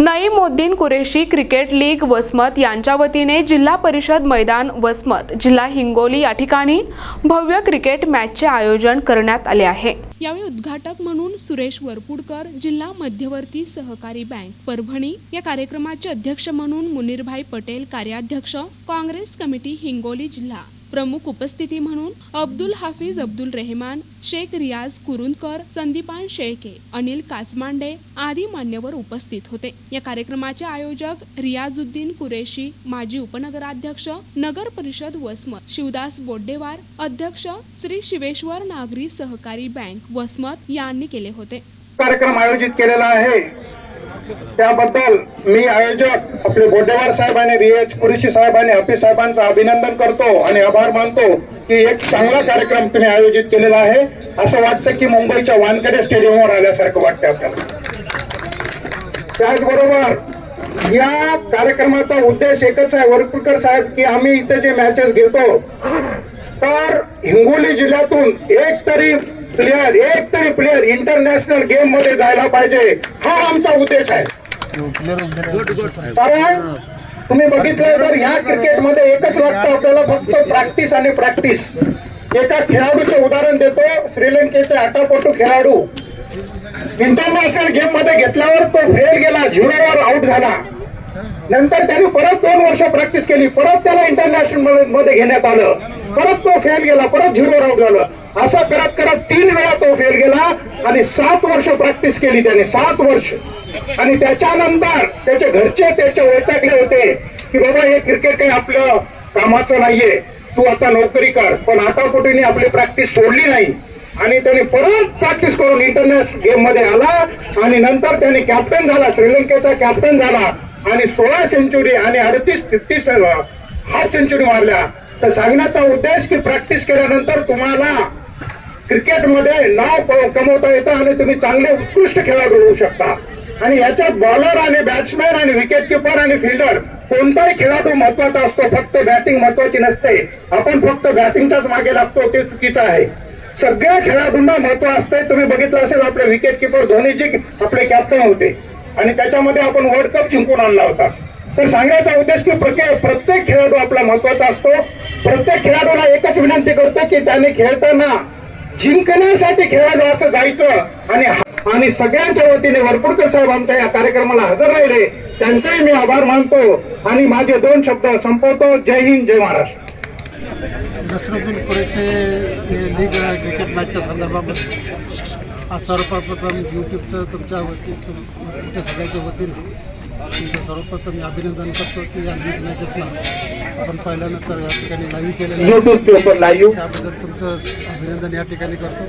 Naimuddin Qureshi cricket league Vasmat यांच्या वतीने जिल्हा परिषद मैदान वसमत जिल्हा हिंगोली या ठिकाणी भव्य क्रिकेट मॅचचे आयोजन करण्यात आले आहे. यावेळी उद्घाटक म्हणून सुरेश वरपुडकर जिल्हा मध्यवर्ती सहकारी बँक परभणी या कार्यक्रमाचे अध्यक्ष म्हणून मुनीरभाई पटेल कार्याध्यक्ष काँग्रेस कमिटी हिंगोली जिल्हा. प्रमुख उपस्थिती म्हणून अब्दुल हाफिज अब्दुल रेहमान शेख रियाज कुरुंदकर संदीपान शेळके अनिल काचमांडे आदी मान्यवर उपस्थित होते. या कार्यक्रमाचे आयोजक रियाजुद्दीन कुरेशी माजी उपनगराध्यक्ष नगर परिषद वसमत शिवदास बोड्डेवार अध्यक्ष श्री शिवेश्वर नागरी सहकारी बँक वसमत यांनी केले होते. कार्यक्रम आयोजित केलेला आहे. त्याबद्दल मी आयोजक आपले बोडेवार साहेब आणि रियाज कुरेशी साहेब आणि हफीज साहेबांचं अभिनंदन करतो आणि आभार मानतो की एक चांगला कार्यक्रम तुम्ही आयोजित केलेला आहे. असं वाटतं की मुंबईच्या वानखेडे स्टेडियमवर आल्यासारखं वाटतं आपल्याला. त्याचबरोबर या कार्यक्रमाचा उद्देश एकच आहे वरपुडकर साहेब की आम्ही इथे जे मॅचेस घेतो तर हिंगोली जिल्ह्यातून एक तरी प्लेअर एक तरी प्लेअर इंटरनॅशनल गेममध्ये जायला पाहिजे. हा आमचा उद्देश आहे. कारण तुम्ही बघितलं तर ह्या क्रिकेटमध्ये एकच लागतं आपल्याला फक्त प्रॅक्टिस आणि प्रॅक्टिस एका खेळाडूचं उदाहरण देतो श्रीलंकेचे आटापटू खेळाडू. इंटरनॅशनल गेममध्ये घेतल्यावर तो फेल गेला झिरोवर आउट झाला. नंतर त्याने परत दोन वर्ष प्रॅक्टिस केली परत त्याला इंटरनॅशनलमध्ये घेण्यात आलं. परत तो फेल गेला परत झिरोवर आउट झालं. असं करत करत तीन वेळा तो फेल गेला आणि सात वर्ष प्रॅक्टिस केली त्याने सात वर्ष. आणि त्याच्यानंतर त्याचे घरचे त्याचे वैतागले होते की बाबा हे क्रिकेट काही आपलं कामाचं नाहीये. तू आता नोकरी कर. पण आता कुठेनी आपली प्रॅक्टिस सोडली नाही. आणि त्याने परत प्रॅक्टिस करून इंटरनॅशनल गेममध्ये आला आणि नंतर त्याने कॅप्टन झाला श्रीलंकेचा कॅप्टन झाला. आणि सोळा सेंचुरी आणि अडतीस तीस हाफ सेंचुरी मारल्या. तर सांगण्याचा उद्देश की प्रॅक्टिस केल्यानंतर तुम्हाला क्रिकेटमध्ये नाव कमवता येतं आणि तुम्ही चांगले उत्कृष्ट खेळाडू होऊ शकता. आणि याच्यात बॉलर आणि बॅट्समॅन आणि विकेट किपर आणि फिल्डर कोणताही खेळाडू महत्त्वाचा असतो. फक्त बॅटिंग महत्वाची नसते. आपण फक्त बॅटिंगच्याच मागे लागतो ते चुकीचं आहे. सगळ्या खेळाडूंना महत्त्व असते. तुम्ही बघितलं असेल आपले विकेट किपर धोनीजी आपले कॅप्टन होते. आणि त्याच्यामध्ये आपण वर्ल्ड कप जिंकून आणला होता. तर सांगायचा उद्देश की प्रत्येक प्रत्येक खेळाडू आपला महत्त्वाचा असतो. प्रत्येक खेळाडूला एकच विनंती करतो की त्याने खेळताना जिंकण्यासाठी खेळायला असं जायचं आणि आणि सगळ्यांच्या वतीने वरपुडकर साहेब आमच्या या कार्यक्रमाला हजर राहिले. त्यांचाही मी आभार मानतो. आणि माझे दोन शब्द संपवतो. जय हिंद जय महाराष्ट्र. नसरुद्दीन कुरेशी हे लीग क्रिकेट मॅचच्या संदर्भामध्ये आज सर्वप्रथम यूट्यूबचं तुमच्या वती सगळ्याच्या वतीनं तुमचं सर्वप्रथम मी अभिनंदन करतो की या लीग मॅचेसला आपण पहिल्यानंच या ठिकाणी लाईव्ह केलेलं आहे. त्याबद्दल तुमचं अभिनंदन या ठिकाणी करतो.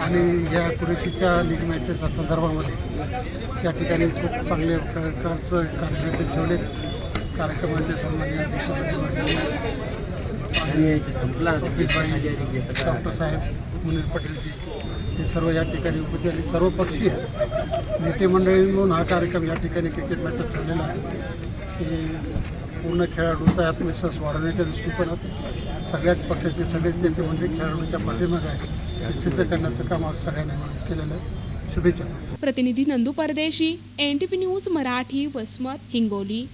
आणि या कुरेशीच्या लीग मॅचेसच्या संदर्भामध्ये या ठिकाणी खूप चांगले प्रकारचं कार्यक्रम ठेवलेत कार्यक्रमाचे सन्मान्य अध्यक्ष आणि ऑफिसबाई डॉक्टर साहेब मुनीर पटेलजी हे सर्व या ठिकाणी उपस्थित आणि सर्व पक्षीय नेते मंडळी म्हणून हा कार्यक्रम या ठिकाणी क्रिकेट मॅचचा ठरलेला आहे. की पूर्ण खेळाडूचा आत्मविश्वास वाढवण्याच्या दृष्टिकोनात सगळ्याच पक्षाचे सगळेच नेते मंडळी खेळाडूच्या पाठीमागे आहे हे सिद्ध करण्याचं काम आज सगळ्यांनी केलेलं आहे. शुभेच्छा. प्रतिनिधी Nandu Pardeshi N T news Marathi Vasmat Hingoli.